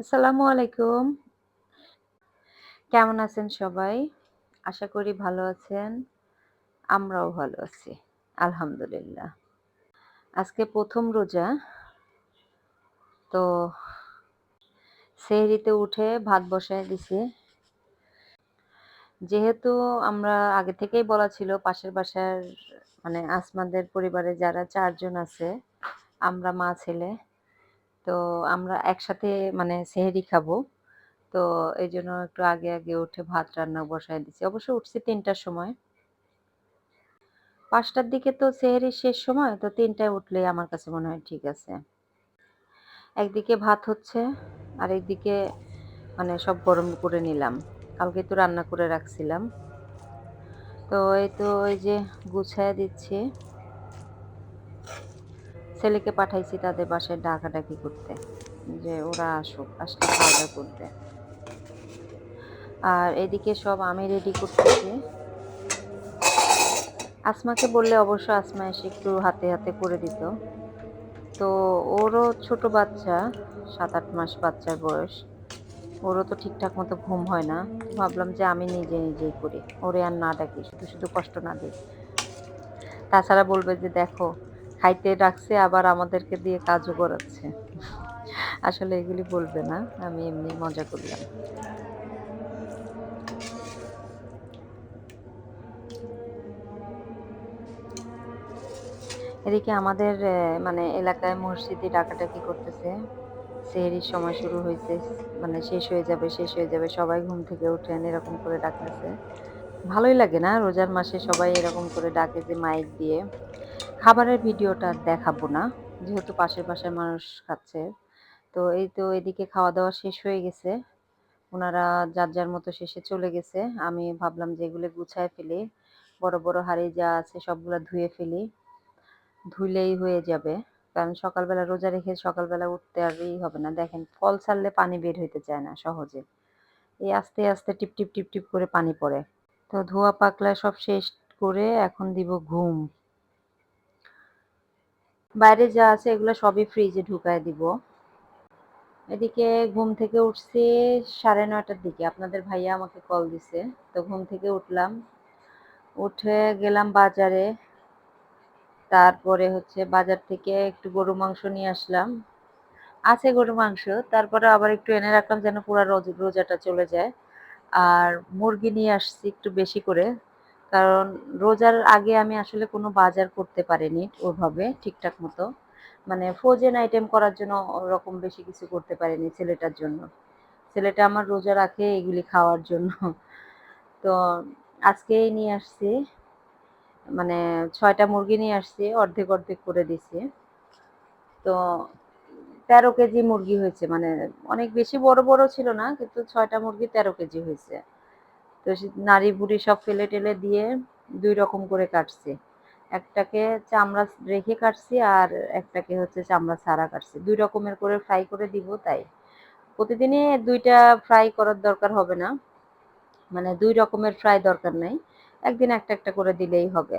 আসসালামু আলাইকুম। কেমন আছেন সবাই? আশা করি ভালো আছেন। আমরাও ভালো আছি। আলহামদুলিল্লাহ। আজকে প্রথম রোজা। তো সেহরিতে উঠে ভাত বসায় দিছি। যেহেতু আমরা আগে থেকেই বলা ছিল পাশের বাসার মানে আসমাদের পরিবারে যারা চারজন আছে, আমরা মা ছেলে। তো আমরা একসাথে মানে সেহেরি খাব। তো এই জন্য একটু আগে, আগে উঠে ভাত রান্না বসায় দিছি। অবশ্য উঠছি ৩ টার সময়। পাঁচটার দিকে তো সেহরির শেষ সময়। তো ৩ টায় উঠলেই আমার কাছে মনে হয় ঠিক আছে। একদিকে ভাত হচ্ছে, আরেকদিকে মানে সব গরম করে নিলাম। কালকে তো রান্না করে রাখছিলাম। তো এই তো এই যে গুছায়া দিচ্ছি। ছেলেকে পাঠাইছি তাদের বাসায় ডাকাডাকি করতে। যে ওরা আসুক, আসলে খাওয়া-দাওয়া করবে। আর এদিকে সব আমি রেডি করতেছি। আসমাকে বললে অবশ্য আসমা এসে একটু হাতে, হাতে করে দিত। তো ওরও ছোট বাচ্চা, ৭-৮ মাস বাচ্চার বয়স। ওরও তো ঠিকঠাক মতো ঘুম হয় না। ভাবলাম যে আমি নিজে, নিজেই করি। ওরে আর না ডাকি, শুধু, শুধু কষ্ট না দিই। তাছাড়া বলবে যে দেখো খাইতে ডাকছে আবার আমাদেরকে দিয়ে কাজও করাচ্ছে। আসলে এগুলি বলবে না। আমি এমনি মজা করলাম। এদিকে আমাদের মানে এলাকায় মসজিদে ডাকাডাকি করতেছে। সেহরির সময় শুরু হয়েছে মানে শেষ হয়ে যাবে, শেষ হয়ে যাবে। সবাই ঘুম থেকে উঠেন এরকম করে ডাকতেছে। ভালোই লাগে না? রোজার মাসে সবাই এরকম করে ডাকে যে মাইক দিয়ে। খাবারের ভিডিওটা দেখাবো না। যেহেতু পাশের পাশের মানুষ খাচ্ছে। তো এই তো এদিকে খাওয়া-দাওয়া শেষ হয়ে গেছে। ওনারা যার, যার মতো শেষে চলে গেছে। আমি ভাবলাম যে এগুলো গুছায় ফেলি। বড়, বড় হাঁড়ি যা আছে সবগুলো ধুয়ে ফেলি। ধুলেই হয়ে যাবে। কারণ সকালবেলা রোজা রেখে সকালবেলা উঠতে আর ই হবে না। দেখেন ফল ছাড়লে পানি বের হইতে চায় না সহজে। এই আস্তে, আস্তে টিপ, টিপ, টিপ, টিপ করে পানি পড়ে। তো ধোয়া পাকলা সব শেষ করে এখন দিব ঘুম। বাইরে যা আছে এগুলো সবই ফ্রিজে ঢুকায় দিব। এদিকে ঘুম থেকে উঠছি ৯:৩০ র দিকে। আপনাদের ভাইয়া আমাকে কল দিছে। তো ঘুম থেকে উঠলাম। উঠে গেলাম বাজারে। তারপরে হচ্ছে বাজার থেকে একটু গরু মাংস নিয়ে আসলাম। আছে গরুর মাংস। তারপরে আবার একটু এনে রাখলাম যেন পুরা রোজ রোজাটা চলে যায়। আর মুরগি নিয়ে আসছি একটু বেশি করে। কারণ রোজার আগে আমি আসলে কোনো বাজার করতে পারিনি ওভাবে ঠিকঠাক মতো। মানে ফ্রোজেন আইটেম করার জন্য ওরকম বেশি কিছু করতে পারিনি ছেলেটার জন্য। ছেলেটা আমার রোজা রাখে এগুলি খাওয়ার জন্য। তো আজকেই নিয়ে আসছি। মানে ছয়টা মুরগি নিয়ে আসছি। অর্ধেক, অর্ধেক করে দিছি। তো ১৩ কেজি মুরগি হয়েছে। মানে অনেক বেশি বড়, বড় ছিল না। কিন্তু ছয়টা মুরগি ১৩ কেজি হয়েছে। তো নাড়ি-ভুড়ি সব ফেলে-টেলে দিয়ে দুই রকম করে কাটছি। একটাকে চামড়া রেখে কাটছি আর একটাকে হচ্ছে চামড়া ছাড়া কাটছি। দুই রকমের করে ফ্রাই করে দিব তাই। প্রতিদিনই দুইটা ফ্রাই করার দরকার হবে না। মানে দুই রকমের ফ্রাই দরকার নাই। একদিন একটা, একটা করে দিলেই হবে।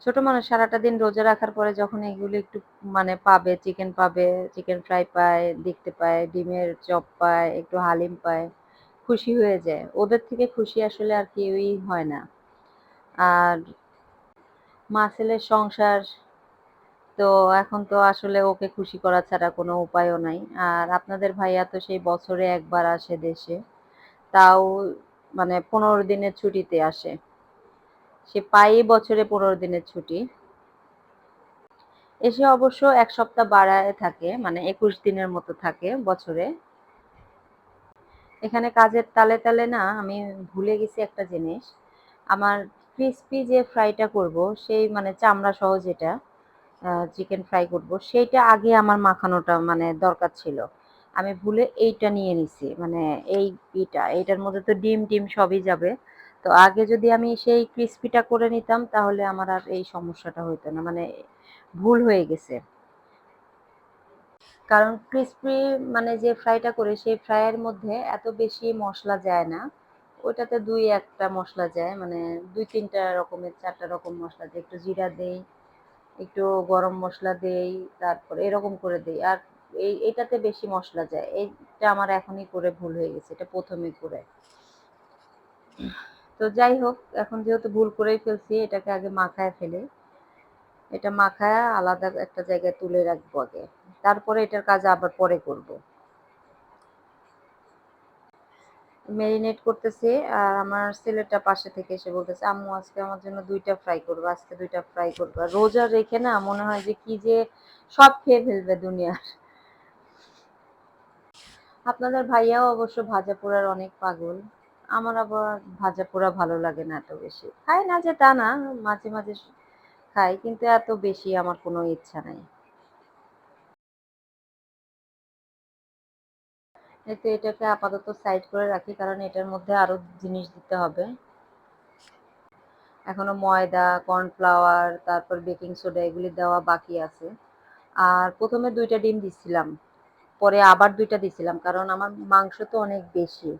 ছোট মানুষ সারাটা দিন রোজা রাখার পরে যখন এগুলো একটু মানে পাবে, চিকেন পাবে, চিকেন ফ্রাই পায়, দেখতে পায়, ডিমের চপ পায়, একটু হালিম পায়, খুশি হয়ে যায়। ওদের থেকে খুশি আসলে আর কেউই হয় না। আর মা-ছেলের সংসার তো এখন তো আসলে ওকে খুশি করা ছাড়া কোনো উপায়ও নাই। আর আপনাদের ভাইয়া তো সেই বছরে একবার আসে দেশে। তাও মানে ১৫ দিনের ছুটিতে আসে। সে পায়ই বছরে ১৫ দিনের ছুটি। এসে অবশ্য এক সপ্তাহ বাড়ায় থাকে। মানে ২১ দিনের মতো থাকে বছরে। এখানে কাজের তালে, তালে না আমি ভুলে গেছি একটা জিনিস। আমার ক্রিসপি যে ফ্রাইটা করব সেই মানে চামড়া সহ যেটা চিকেন ফ্রাই করব সেইটা আগে আমার মাখানোটা মানে দরকার ছিল। আমি ভুলে এইটা নিয়ে নিছি। মানে এই ইটা এইটার মধ্যে তো ডিম-টিম সবই যাবে। তো আগে যদি আমি সেই ক্রিসপিটা করে নিতাম তাহলে আমার আর এই সমস্যাটা হইতো না। মানে ভুল হয়ে গেছে। কারণ ক্রিসপি মানে যে ফ্রাইটা করে সেই ফ্রাইয়ের মধ্যে এত বেশি মশলা যায় না। ওইটাতে ২-১ টা মসলা যায়। মানে দুই তিনটা রকমের চারটা রকম মশলা দেই। একটু জিরা দেই, একটু গরম মশলা দেই, তারপরে এরকম করে দেই। আর এই এটাতে বেশি মশলা যায় এইটা আমার এখনই করে ভুল হয়ে গেছে এটা প্রথমে করে তো যাই হোক এখন যেহেতু ভুল করেই ফেলছি এটাকে আগে মাখায় ফেলে এটা মাখায় আলাদা একটা জায়গায় তুলে রাখব আগে তারপরে এটার কাজ আবার পরে করব। মেরিনেট করতেছি আর আমার ছেলেটা পাশে থেকে এসে বলতেছে, আম্মু, আজকে আমার জন্য দুইটা ফ্রাই করব, আজকে দুইটা ফ্রাই করব। রোজা রেখে না মনে হয় যে কি যে সব খেয়ে ফেলবে দুনিয়ার। আপনাদের ভাইয়াও অবশ্য ভাজা পোড়ার অনেক পাগল। আমার আবার ভাজা পোড়া ভালো লাগে না এত বেশি। খাই না যে তা না, মাঝে মাঝে খাই কিন্তু এত বেশি আমার কোনো ইচ্ছা নাই। এতে এটাকে আপাতত সাইড করে রাখি, কারণ এটার মধ্যে আরও জিনিস দিতে হবে। এখনও ময়দা কর্নফ্লাওয়ার তারপর বেকিং সোডা এগুলি দেওয়া বাকি আছে। আর প্রথমে দুইটা ডিম দিছিলাম, পরে আবার দুইটা দিছিলাম, কারণ আমার মাংস তো অনেক বেশি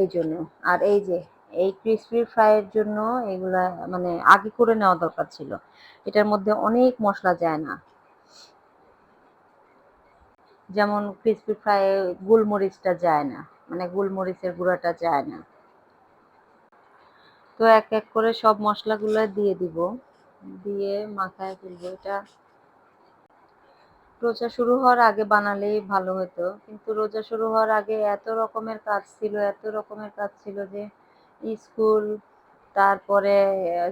এই জন্য। আর এই যে, এই ক্রিসপি ফ্রাইয়ের জন্য এগুলা মানে আগে করে নেওয়া দরকার ছিল। এটার মধ্যে অনেক মশলা যায় না। যেমন ক্রিসপি ফ্রাই গোলমরিচটা যায় না মানে গোলমরিচের গুঁড়াটা যায় না। তো এক এক করে সব মশলাগুলো দিয়ে দিব, দিয়ে মাথায় ফেলব। এটা রোজা শুরু হওয়ার আগে বানালেই ভালো হতো, কিন্তু রোজা শুরু হওয়ার আগে এত রকমের কাজ ছিল, এত রকমের কাজ ছিল যে স্কুল, তারপরে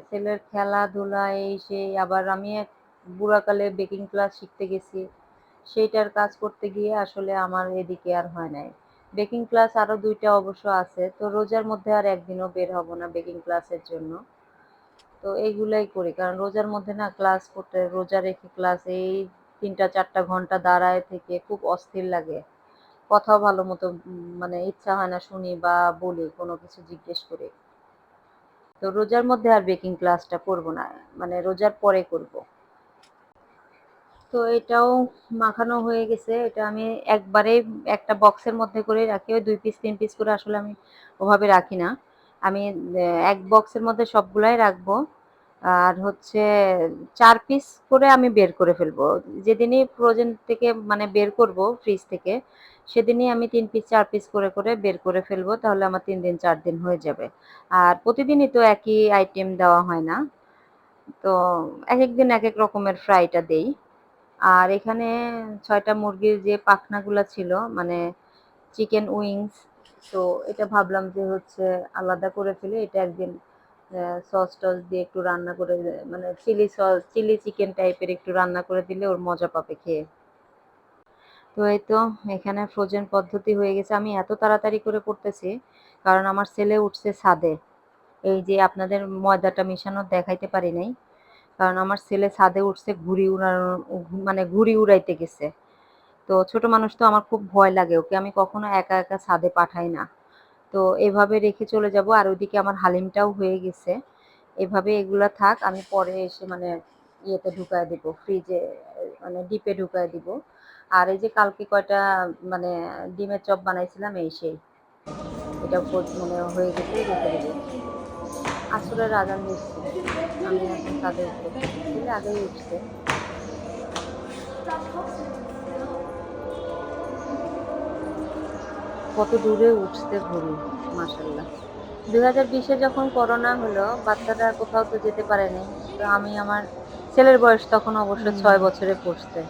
ছেলের খেলাধুলা, এই সেই, আবার আমি এক বুড়াকালে বেকিং ক্লাস শিখতে গেছি। সেইটার কাজ করতে গিয়ে আসলে আমার এদিকে আর হয় নাই। বেকিং ক্লাস আরও দুইটা অবশ্য আছে, তো রোজার মধ্যে আর একদিনও বের হব না বেকিং ক্লাসের জন্য। তো এইগুলাই করি, কারণ রোজার মধ্যে না ক্লাস করতে, রোজা রেখে ক্লাস এই তিনটা চারটা ঘণ্টা দাঁড়ায় থেকে খুব অস্থির লাগে। কথাও ভালো মতো মানে ইচ্ছা হয় না শুনি বা বলি, কোনো কিছু জিজ্ঞেস করি। তো রোজার মধ্যে আর বেকিং ক্লাসটা করব না মানে রোজার পরে করব। তো এটাও মাখানো হয়ে গেছে। এটা আমি একবারে একটা বক্সের মধ্যে করে রাখি, ওই দুই পিস তিন পিস করে আসলে আমি ওভাবে রাখি না। আমি এক বক্সের মধ্যে সবগুলাই রাখব। আর হচ্ছে চার পিস করে আমি বের করে ফেলব। যেদিনই ফ্রোজেন থেকে মানে বের করব ফ্রিজ থেকে, সেদিনই আমি তিন পিস চার পিস করে করে বের করে ফেলব, তাহলে আমার তিন দিন, চার দিন হয়ে যাবে। আর প্রতিদিনই তো একই আইটেম দেওয়া হয় না। তো এক এক দিন এক এক রকমের ফ্রাইটা দেই। আর এখানে ছয়টা মুরগির যে পাখনাগুলো ছিল মানে চিকেন উইংস তো এটা ভাবলাম যে হচ্ছে আলাদা করে ফেলে, এটা একদিন সস টস দিয়ে একটু রান্না করে মানে চিলি সস চিলি চিকেন টাইপের একটু রান্না করে দিলে ওর মজা পাবে খেয়ে। তো এই তো, এখানে ফ্রোজেন পদ্ধতি হয়ে গেছে। আমি এত তাড়াতাড়ি করে করতেছি, কারণ আমার ছেলে উঠছে ছাদে। এই যে আপনাদের ময়দাটা মিশানো দেখাইতে পারি নাই। কারণ আমার ছেলে ছাদে উঠছে, ঘুড়ি উড়ানো মানে ঘুড়ি উড়াইতে গেছে। তো ছোট মানুষ তো আমার খুব ভয় লাগে, ওকে আমি কখনো একা একা ছাদে পাঠাই না। তো এভাবে রেখে চলে যাব, আর ওইদিকে আমার হালিমটাও হয়ে গেছে। এভাবে এগুলা থাক, আমি পরে এসে মানে ইয়েতে ঢুকায় দিব ফ্রিজে মানে ডিপে ঢুকায় দিব। আর এই যে কালকে কয়টা মানে ডিমের চপ বানাইছিলাম, এই সেই। এটা মানে হয়ে গেছে আসলে আজান দিচ্ছে আমি এখন তাদের আগেই উঠছে। কত দূরে উঠতে ঘুরি মাসাল্লাহ দু হাজার বিশে যখন করোনা হলো বাচ্চারা কোথাও তো যেতে পারেনি। তো আমি আমার ছেলের বয়স তখন অবশ্য ছয় বছরে পড়ছে।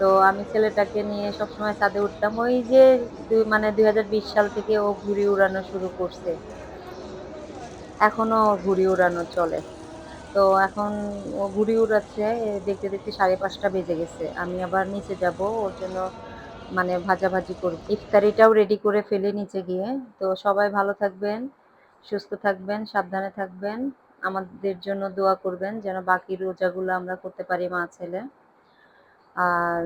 তো আমি ছেলেটাকে নিয়ে সবসময় ছাদে উঠতাম। ওই যে মানে দুই হাজার বিশ সাল থেকে ও ঘুড়ি উড়ানো শুরু করছে। এখনও ঘুড়ি উড়ানো চলে। তো এখন ও ঘুড়ি উড়াচ্ছে দেখতে দেখতে সাড়ে পাঁচটা বেজে গেছে। আমি আবার নিচে যাব, ওর জন্য মানে ভাজাভাজি করব। ইফতারিটাও রেডি করে ফেলে নিচে গিয়ে। তো সবাই ভালো থাকবেন, সুস্থ থাকবেন, সাবধানে থাকবেন। আমাদের জন্য দোয়া করবেন যেন বাকি রোজাগুলো আমরা করতে পারি মা ছেলে। আর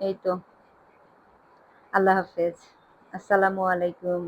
এই তো, আল্লাহ হাফেজ। আসসালামু আলাইকুম।